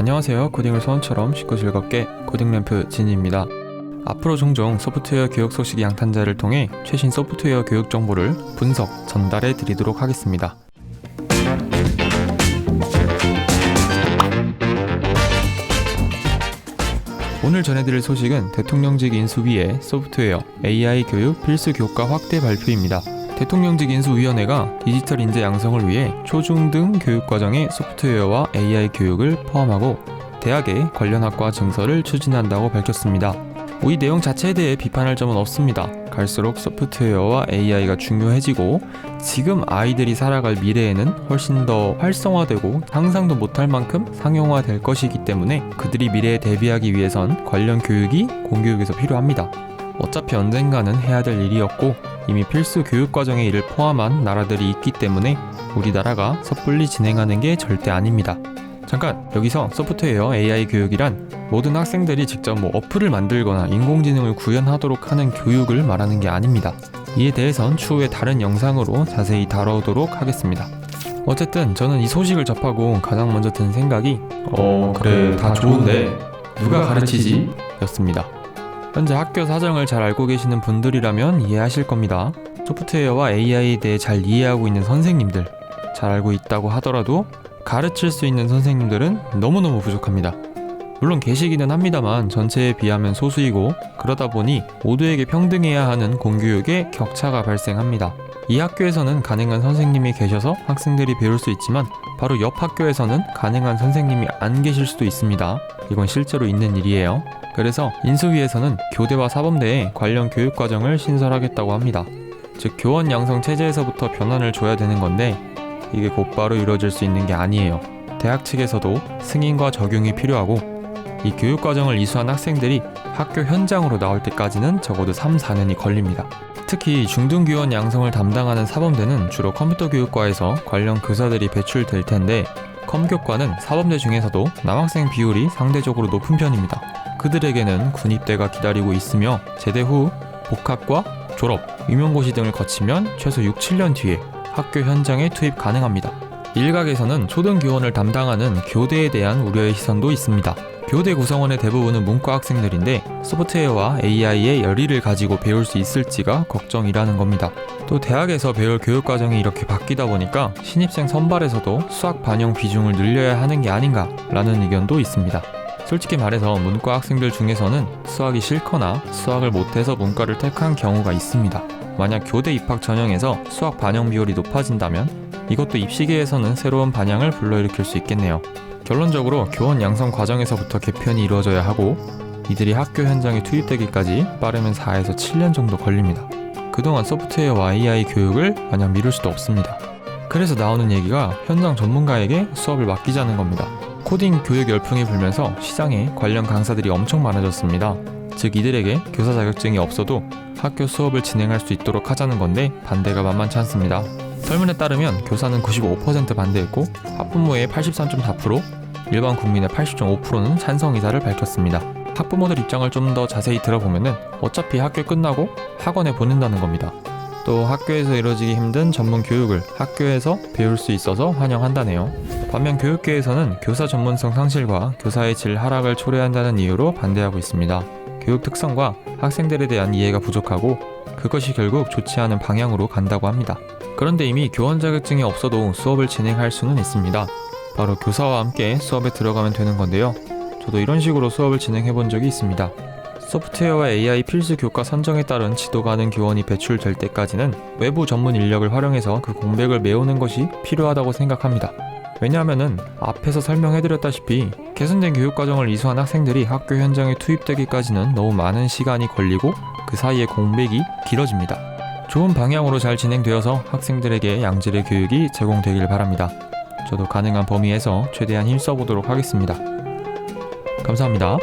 안녕하세요. 코딩을 소원처럼 쉽고 즐겁게 코딩램프 진입니다. 앞으로 종종 소프트웨어 교육 소식 양탄자를 통해 최신 소프트웨어 교육 정보를 분석, 전달해 드리도록 하겠습니다. 오늘 전해드릴 소식은 대통령직 인수위의 소프트웨어 AI 교육 필수 교과 확대 발표입니다. 대통령직 인수위원회가 디지털 인재 양성을 위해 초중등 교육과정에 소프트웨어와 AI 교육을 포함하고 대학의 관련 학과 증설을 추진한다고 밝혔습니다. 이 내용 자체에 대해 비판할 점은 없습니다. 갈수록 소프트웨어와 AI가 중요해지고 지금 아이들이 살아갈 미래에는 훨씬 더 활성화되고 상상도 못할 만큼 상용화될 것이기 때문에 그들이 미래에 대비하기 위해선 관련 교육이 공교육에서 필요합니다. 어차피 언젠가는 해야 될 일이었고 이미 필수 교육 과정에 이를 포함한 나라들이 있기 때문에 우리나라가 섣불리 진행하는 게 절대 아닙니다. 잠깐 여기서 소프트웨어 AI 교육이란 모든 학생들이 직접 뭐 어플을 만들거나 인공지능을 구현하도록 하는 교육을 말하는 게 아닙니다. 이에 대해선 추후에 다른 영상으로 자세히 다뤄오도록 하겠습니다. 어쨌든 저는 이 소식을 접하고 가장 먼저 든 생각이 어 그래 다 좋은데 누가 가르치지? 였습니다. 현재 학교 사정을 잘 알고 계시는 분들이라면 이해하실 겁니다. 소프트웨어와 AI에 대해 잘 이해하고 있는 선생님들, 잘 알고 있다고 하더라도 가르칠 수 있는 선생님들은 너무너무 부족합니다. 물론 계시기는 합니다만 전체에 비하면 소수이고 그러다 보니 모두에게 평등해야 하는 공교육의 격차가 발생합니다. 이 학교에서는 가능한 선생님이 계셔서 학생들이 배울 수 있지만 바로 옆 학교에서는 가능한 선생님이 안 계실 수도 있습니다. 이건 실제로 있는 일이에요. 그래서 인수위에서는 교대와 사범대에 관련 교육 과정을 신설하겠다고 합니다. 즉 교원 양성 체제에서부터 변환을 줘야 되는 건데 이게 곧바로 이루어질 수 있는 게 아니에요. 대학 측에서도 승인과 적용이 필요하고 이 교육 과정을 이수한 학생들이 학교 현장으로 나올 때까지는 적어도 3, 4년이 걸립니다. 특히 중등교원 양성을 담당하는 사범대는 주로 컴퓨터 교육과에서 관련 교사들이 배출될 텐데 컴교과는 사범대 중에서도 남학생 비율이 상대적으로 높은 편입니다. 그들에게는 군입대가 기다리고 있으며 제대 후 복학과 졸업, 임용고시 등을 거치면 최소 6, 7년 뒤에 학교 현장에 투입 가능합니다. 일각에서는 초등교원을 담당하는 교대에 대한 우려의 시선도 있습니다. 교대 구성원의 대부분은 문과 학생들인데 소프트웨어와 AI의 열의를 가지고 배울 수 있을지가 걱정이라는 겁니다. 또 대학에서 배울 교육 과정이 이렇게 바뀌다 보니까 신입생 선발에서도 수학 반영 비중을 늘려야 하는 게 아닌가라는 의견도 있습니다. 솔직히 말해서 문과 학생들 중에서는 수학이 싫거나 수학을 못해서 문과를 택한 경우가 있습니다. 만약 교대 입학 전형에서 수학 반영 비율이 높아진다면 이것도 입시계에서는 새로운 반향을 불러일으킬 수 있겠네요. 결론적으로 교원 양성 과정에서부터 개편이 이루어져야 하고 이들이 학교 현장에 투입되기까지 빠르면 4에서 7년 정도 걸립니다. 그동안 소프트웨어와 AI 교육을 마냥 미룰 수도 없습니다. 그래서 나오는 얘기가 현장 전문가에게 수업을 맡기자는 겁니다. 코딩 교육 열풍이 불면서 시장에 관련 강사들이 엄청 많아졌습니다. 즉 이들에게 교사 자격증이 없어도 학교 수업을 진행할 수 있도록 하자는 건데 반대가 만만치 않습니다. 설문에 따르면 교사는 95% 반대했고 학부모의 83.4%, 일반 국민의 80.5%는 찬성 의사를 밝혔습니다. 학부모들 입장을 좀 더 자세히 들어보면은 어차피 학교 끝나고 학원에 보낸다는 겁니다. 또 학교에서 이루어지기 힘든 전문 교육을 학교에서 배울 수 있어서 환영한다네요. 반면 교육계에서는 교사 전문성 상실과 교사의 질 하락을 초래한다는 이유로 반대하고 있습니다. 교육 특성과 학생들에 대한 이해가 부족하고 그것이 결국 좋지 않은 방향으로 간다고 합니다. 그런데 이미 교원 자격증이 없어도 수업을 진행할 수는 있습니다. 바로 교사와 함께 수업에 들어가면 되는 건데요. 저도 이런 식으로 수업을 진행해 본 적이 있습니다. 소프트웨어와 AI 필수 교과 선정에 따른 지도 가능 교원이 배출될 때까지는 외부 전문 인력을 활용해서 그 공백을 메우는 것이 필요하다고 생각합니다. 왜냐하면은 앞에서 설명해드렸다시피 개선된 교육 과정을 이수한 학생들이 학교 현장에 투입되기까지는 너무 많은 시간이 걸리고 그 사이에 공백이 길어집니다. 좋은 방향으로 잘 진행되어서 학생들에게 양질의 교육이 제공되길 바랍니다. 저도 가능한 범위에서 최대한 힘써보도록 하겠습니다. 감사합니다.